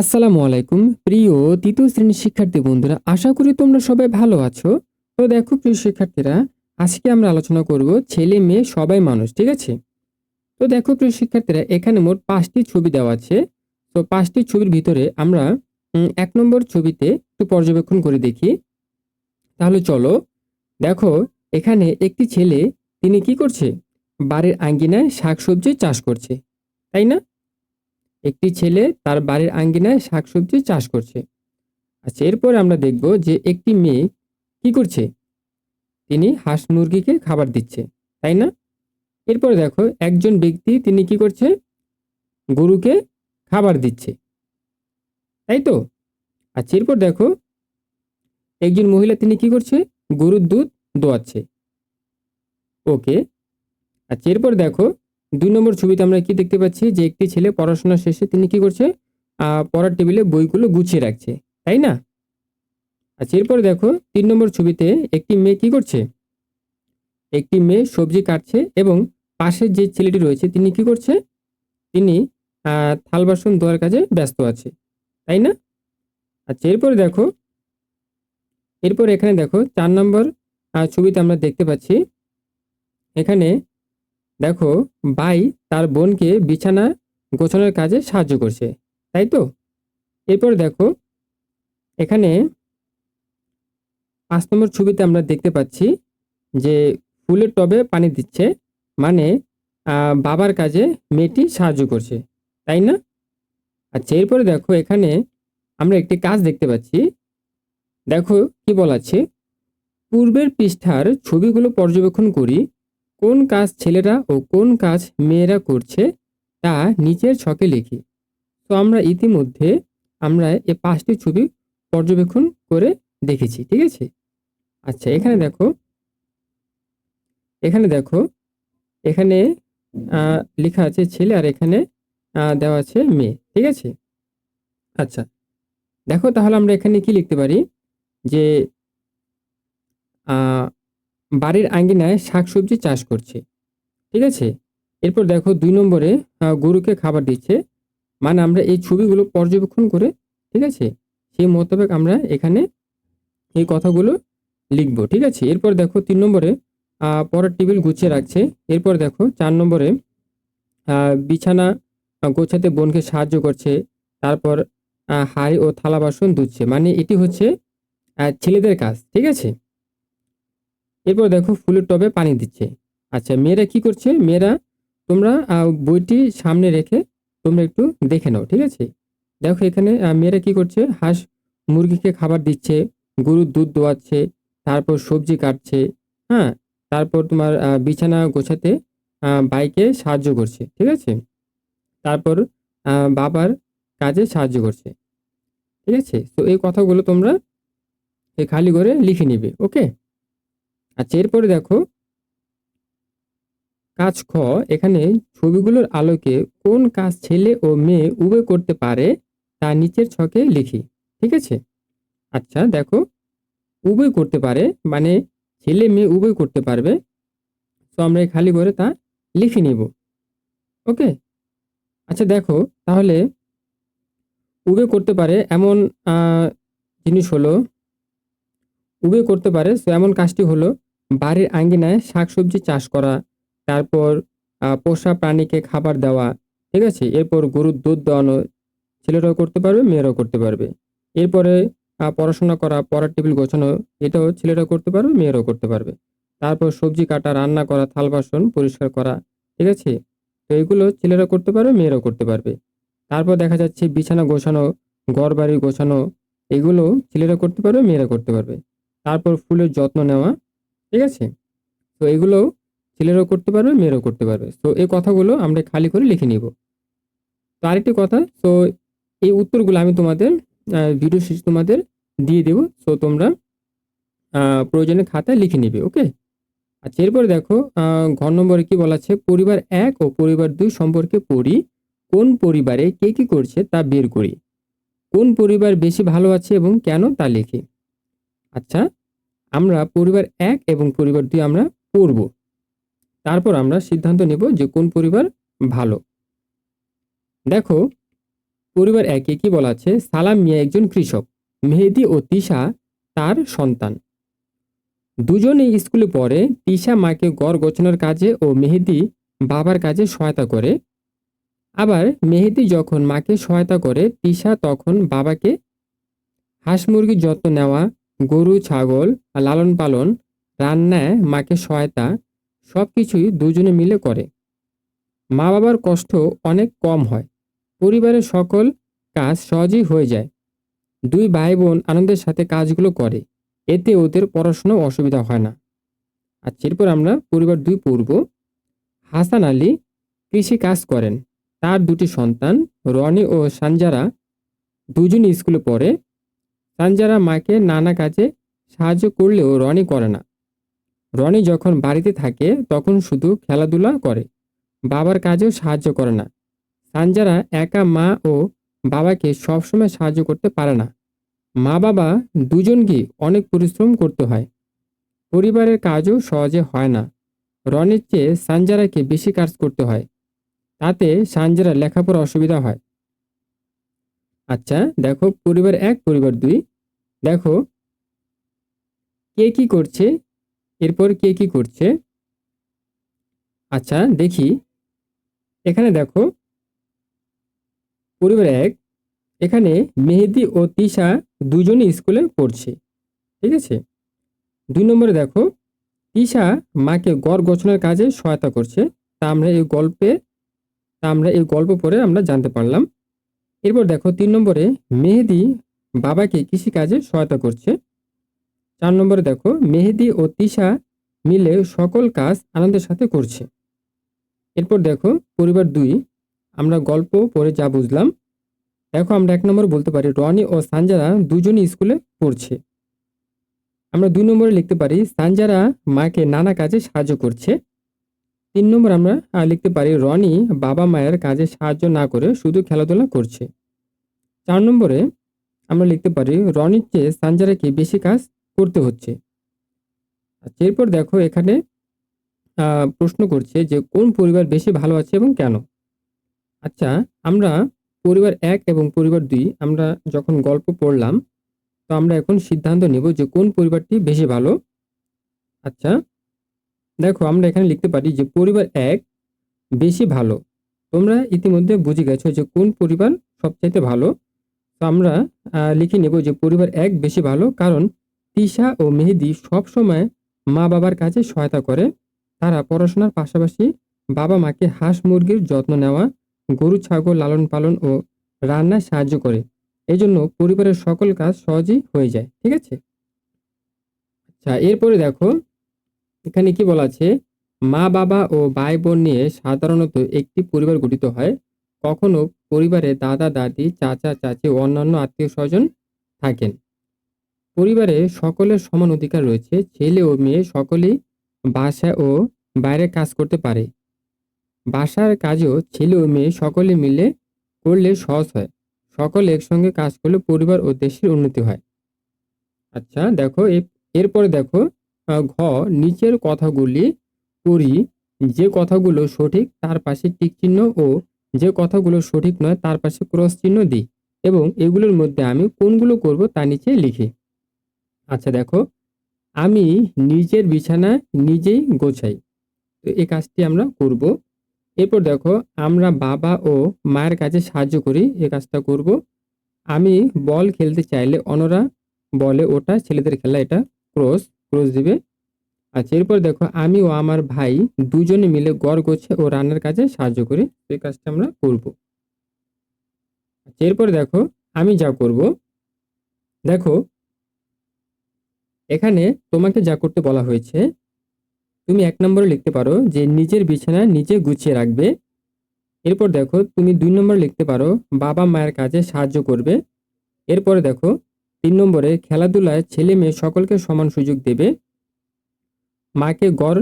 আসসালামু আলাইকুম। প্রিয় তৃতীয় শ্রেণির শিক্ষার্থী বন্ধুরা, আশা করি তোমরা সবাই ভালো আছো। তো দেখো প্রিয় শিক্ষার্থীরা, আজকে আমরা আলোচনা করব ছেলে মেয়ে সবাই মানুষ, ঠিক আছে? তো দেখো প্রিয় শিক্ষার্থীরা, এখানে মোট পাঁচটি ছবি দেওয়া আছে। তো পাঁচটি ছবির ভিতরে আমরা এক নম্বর ছবিতে একটু পর্যবেক্ষণ করে দেখি। তাহলে চলো, দেখো, এখানে একটি ছেলে, তিনি কি করছে? বাড়ির আঙ্গিনায় শাকসবজি চাষ করছে, তাই না? একটি ছেলে তার বাড়ির আঙ্গিনায় শাকসবজি চাষ করছে। আচ্ছা এরপর আমরা দেখব যে একটি মেয়ে কি করছে। তিনি হাঁস মুরগিকে খাবার দিচ্ছে, তাই না? এরপর দেখো, একজন ব্যক্তি তিনি কি করছে? গরুকে খাবার দিচ্ছে, তাই তো? আচ্ছা এরপর দেখো, একজন মহিলা তিনি কি করছে? গরুর দুধ দোয়াচ্ছে। ওকে আচ্ছা এরপর দেখো দুই নম্বর ছবিতে আমরা কি দেখতে পাচ্ছি? যে একটি ছেলে পড়াশোনা শেষে তিনি কি করছে? পড়ার টেবিলে বইগুলো গুছিয়ে রাখছে, তাই না? আচ্ছা এরপর দেখো, তিন নম্বর ছবিতে একটি মেয়ে কি করছে? একটি মেয়ে সবজি কাটছে এবং পাশে যে ছেলেটি রয়েছে, তিনি কি করছে? তিনি থাল বাসন ধোয়ার কাজে ব্যস্ত আছে, তাই না? আচ্ছা এরপরে দেখো, এরপর এখানে দেখো, চার নম্বর ছবিতে আমরা দেখতে পাচ্ছি, এখানে দেখো, ভাই তার বোনকে বিছানা গোছানোর কাজে সাহায্য করছে, তাই তো? এরপর দেখো, এখানে পাঁচ নম্বর ছবিতে আমরা দেখতে পাচ্ছি যে ফুলের টবে পানি দিচ্ছে মানে বাবার কাজে মেয়েটি সাহায্য করছে, তাই না? আচ্ছা এরপরে দেখো, এখানে আমরা একটি কাজ দেখতে পাচ্ছি। দেখো কি বলা আছে পূর্বের পৃষ্ঠার ছবিগুলো পর্যবেক্ষণ করি কোন কাজ ছেলেরা ও কোন কাজ মেয়েরা করছে, তা নিচের ছকে লিখি। তো আমরা ইতিমধ্যে আমরা এ পাঁচটি ছবি পর্যবেক্ষণ করে দেখেছি, ঠিক আছে? আচ্ছা এখানে দেখো এখানে দেখো, এখানে লেখা আছে ছেলে আর এখানে দেওয়া আছে মেয়ে, ঠিক আছে? আচ্ছা দেখো তাহলে আমরা এখানে কি লিখতে পারি? যে বাড়ির আঙ্গিনায় শাকসবজি চাষ করছে। ঠিক আছে? এরপর দেখো দুই নম্বরে গরুকে খাবার দিচ্ছে। মানে আমরা এই ছবিগুলো পর্যবেক্ষণ করে, ঠিক আছে? সেই মোতাবেক আমরা এখানে এই কথাগুলো লিখব, ঠিক আছে? এরপর দেখো তিন নম্বরে পরের টেবিল গুছিয়ে রাখছে। এরপর দেখো চার নম্বরে বিছানা গোছাতে বোনকে সাহায্য করছে। তারপর হাঁড়ি ও থালা বাসন ধুচ্ছে। মানে এটি হচ্ছে ছেলেদের কাজ, ঠিক আছে? এরপর দেখো ফুলের টবে পানি দিচ্ছে। আচ্ছা মেয়েরা কি করছে? মেয়েরা, তোমরা বইটি সামনে রেখে তোমরা একটু দেখে নাও, ঠিক আছে? দেখো এখানে মেয়েরা কি করছে? হাঁস মুরগিকে খাবার দিচ্ছে, গরুর দুধ দোয়াচ্ছে, তারপর সবজি কাটছে হ্যাঁ? তারপর তোমার বিছানা গোছাতে বাইকে সাহায্য করছে, ঠিক আছে? তারপর বাবার কাজে সাহায্য করছে, ঠিক আছে? তো এই কথাগুলো তোমরা খালি করে লিখে নিবে, ওকে? আচ্ছা এরপরে দেখো। কাজ খ, এখানে ছবিগুলোর আলোকে কোন কাজ ছেলে ও মেয়ে উভয় করতে পারে তা নিচের ছকে লিখি, ঠিক আছে? আচ্ছা দেখো। উভয় করতে পারে মানে ছেলে মেয়ে উভয় করতে পারবে। তো আমরা খালি করে তা লিখে নিব, ওকে? আচ্ছা দেখো, তাহলে উভয় করতে পারে এমন জিনিস হলো, উভয় করতে পারে তো এমন কাজটি হলো বাড়ির আঙ্গিনায় শাকসবজি চাষ করা, তারপর পোষা প্রাণীকে খাবার দেওয়া, ঠিক আছে? এরপর গরুর দুধ দেওয়ানো, ছেলেরাও করতে পারবে, মেয়েরাও করতে পারবে। এরপরে পড়াশোনা করা, পড়ার টেবিল গোছানো, এটাও ছেলেরাও করতে পারবে, মেয়েরাও করতে পারবে। তারপর সবজি কাটা, রান্না করা, থাল বাসন পরিষ্কার করা, ঠিক আছে? তো এগুলো ছেলেরা করতে পারবে, মেয়েরাও করতে পারবে। তারপর দেখা যাচ্ছে বিছানা গোছানো ঘর বাড়ি গোছানো, এগুলো ছেলেরা করতে পারবে মেয়েরা করতে পারবে। তারপর ফুলের যত্ন নেওয়া ঠিক আছে? তো এগুলো ছেলেরাও করতে পারবে, মেয়েরাও করতে পারবে। তো এই কথাগুলো আমরা খালি করে লিখে নিব। তো আরেকটি কথা, তো এই উত্তরগুলো আমি তোমাদের ভিডিও শেষে তোমাদের দিয়ে দেবো। তো তোমরা প্রয়োজনে খাতায় লিখে নিবে ওকে আচ্ছা এরপরে দেখো ঘর নম্বরে কি বলা আছে? পরিবার এক ও পরিবার দুই সম্পর্কে পড়ি। কোন পরিবারে কে কি করছে তা বের করি। কোন পরিবার বেশি ভালো আছে এবং কেন তা লিখি। আচ্ছা আমরা পরিবার এক এবং পরিবার দুই আমরা পড়ব। তারপর আমরা সিদ্ধান্ত নেব যে কোন পরিবার ভালো। দেখো, পরিবার একে কি বলা আছে? সালাম মিয়া একজন কৃষক। মেহেদি ও তিশা তার সন্তান। দুজনেই স্কুলে পড়ে, তিশা মাকে গড় গোছানোর কাজে ও মেহেদি বাবার কাজে সহায়তা করে। আবার মেহেদি যখন মাকে সহায়তা করে, তিশা তখন বাবাকে হাঁস মুরগির যত্ন নেওয়া গরু, ছাগল লালন পালন রান্নায় মাকে সহায়তা সব কিছুই দুজনে মিলে করে। মা বাবার কষ্ট অনেক কম হয়। পরিবারের সকল কাজ সহজেই হয়ে যায়। দুই ভাই বোন আনন্দের সাথে কাজগুলো করে। এতে ওদের পড়াশোনা অসুবিধা হয় না। আর এরপর আমরা পরিবার দুই পড়ব। হাসান আলী কৃষি কাজ করেন। তার দুটি সন্তান রনি ও সানজারা দুজনই স্কুলে পড়ে। সানজারা মাকে নানা কাজে সাহায্য করলেও রনি করে না। রনি যখন বাড়িতে থাকে, তখন শুধু খেলাধুলা করে, বাবার কাজেও সাহায্য করে না। সানজারা একা মা ও বাবাকে সবসময় সাহায্য করতে পারে না। মা বাবা দুজনকেই অনেক পরিশ্রম করতে হয়। পরিবারের কাজও সহজে হয় না। রনির চেয়ে সানজারাকে বেশি কাজ করতে হয়। তাতে সানজারা লেখাপড়া অসুবিধা হয়। আচ্ছা দেখো, পরিবার এক, পরিবার দুই। দেখো, কে কি করছে? এরপর কে কি করছে? আচ্ছা দেখি। এখানে দেখো, পরিবার এক, এখানে মেহেদি ও তিশা দুজনই স্কুলে পড়ছে, ঠিক আছে? দুই নম্বরে দেখো, তিশা মাকে গড় গঠনের কাজে সহায়তা করছে। তা আমরা এই গল্পে, তা আমরা এই গল্প পড়ে আমরা জানতে পারলাম। এরপর দেখো তিন নম্বরে, মেহেদি বাবাকে কৃষিকাজে সহায়তা করছে। চার নম্বরে দেখো, মেহেদি ও তিশা মিলে সকল কাজ আনন্দের সাথে করছে। এরপর দেখো, পরিবার দুই, আমরা গল্প পড়ে যা বুঝলাম। দেখো, আমরা এক নম্বর বলতে পারি, রনি ও সানজারা দুজনই স্কুলে পড়ছে। আমরা দুই নম্বরে লিখতে পারি, সানজারা মাকে নানা কাজে সাহায্য করছে। তিন নম্বর আমরা লিখতে পারি, রনি বাবা মায়ের কাজে সাহায্য না করে শুধু খেলাধুলা করছে। চার নম্বরে আমরা লিখতে পারি, রনির চেয়ে সানজারাকে বেশি কাজ করতে হচ্ছে? আচ্ছা এরপর দেখো এখানে প্রশ্ন করছে যে কোন পরিবার বেশি ভালো আছে এবং কেন? আচ্ছা আমরা পরিবার এক এবং পরিবার দুই, আমরা যখন গল্প পড়লাম, তো আমরা এখন সিদ্ধান্ত নেব যে কোন পরিবারটি বেশি ভালো। আচ্ছা দেখো আমরা এখানে লিখতে পারি যে পরিবার এক বেশি ভালো। তোমরা ইতিমধ্যে বুঝে গেছো যে কোন পরিবার সবচাইতে ভালো। তো আমরা লিখে নেব যে পরিবার এক বেশি ভালো কারণ তিশা ও মেহেদি সবসময় মা বাবার কাছে সহায়তা করে। তারা পড়াশোনার পাশাপাশি বাবা মাকে হাঁস মুরগির যত্ন নেওয়া, গরু, ছাগল লালন পালন ও রান্নায় সাহায্য করে। এজন্য পরিবারের সকল কাজ সহজেই হয়ে যায়, ঠিক আছে? আচ্ছা এরপরে দেখো এখানে কি বলা আছে? মা, বাবা ও ভাই বোন নিয়ে সাধারণত একটি পরিবার গঠিত হয়। কখনো পরিবারে দাদা, দাদি, চাচা, চাচি ও অন্যান্য আত্মীয় স্বজন থাকেন। পরিবারে সকলের সমান অধিকার রয়েছে। ছেলে ও মেয়ে সকলেই বাসা ও বাইরে কাজ করতে পারে। বাসার কাজও ছেলে ও মেয়ে সকলে মিলে করলে সহজ হয়। সকলে একসঙ্গে কাজ করলে পরিবার ও দেশের উন্নতি হয়। আচ্ছা দেখো এরপরে দেখো ঘ, নিচের কথাগুলি পড়ি যে কথাগুলো সঠিক, তার পাশে টিক চিহ্ন ও যে কথাগুলো সঠিক নয়, তার পাশে ক্রস চিহ্ন দিই এবং এগুলোর মধ্যে আমি কোনগুলো করব তা নিচে লিখি। আচ্ছা দেখো, আমি নিজের বিছানা নিজেই গোছাই। তো এই কাজটি আমরা করব। এরপর দেখো, আমরা বাবা ও মায়ের কাছে সাহায্য করি এই কাজটা করব। আমি বল খেলতে চাইলে অন্যরা বলে ওটা, ছেলেদের খেলা এটা, ক্রস। ক্রস দিবে। আচ্ছা এরপর দেখো, আমি ও আমার ভাই দুজনে মিলে গড় গোছে ও রান্নার কাজে সাহায্য করি এই কাজটা আমরা করব। আচ্ছা এরপর দেখো, আমি যা করব। দেখো, এখানে তোমাকে যা করতে বলা হয়েছে, তুমি এক নম্বরে লিখতে পারো যে নিজের বিছানা নিজে গুছিয়ে রাখবে। এরপর দেখো, তুমি দুই নম্বরে লিখতে পারো, বাবা মায়ের কাজে সাহায্য করবে। এরপরে দেখো তিন নম্বরে, খেলাধুলায় ছেলে মেয়ে সকলকে সমান সুযোগ দেবে। মাকে গড়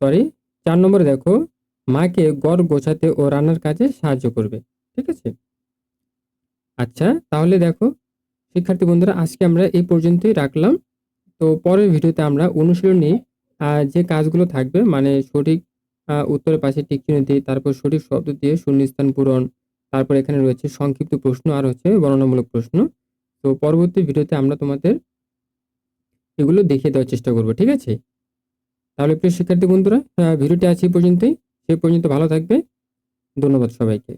সরি চার নম্বরে দেখো, মাকে গড় গোছাতে ও রান্নার কাজে সাহায্য করবে, ঠিক আছে? আচ্ছা তাহলে দেখো, শিক্ষার্থী বন্ধুরা, আজকে আমরা এই পর্যন্তই রাখলাম। তো পরের ভিডিওতে আমরা অনুশীলনী যে কাজগুলো থাকবে মানে সঠিক উত্তরের পাশে টিক চিহ্ন দিয়ে, তারপর সঠিক শব্দ দিয়ে শূন্যস্থান পূরণ, তারপর এখানে রয়েছে সংক্ষিপ্ত প্রশ্ন, আর হচ্ছে বর্ণনামূলক প্রশ্ন। তো পরবর্তী ভিডিওতে আমরা তোমাদের এগুলো দেখিয়ে দেওয়ার চেষ্টা করব, ঠিক আছে? তাহলে প্রিয় শিক্ষার্থী বন্ধুরা ভিডিওটি আছে এই পর্যন্তই। সে পর্যন্ত ভালো থাকবে। ধন্যবাদ সবাইকে।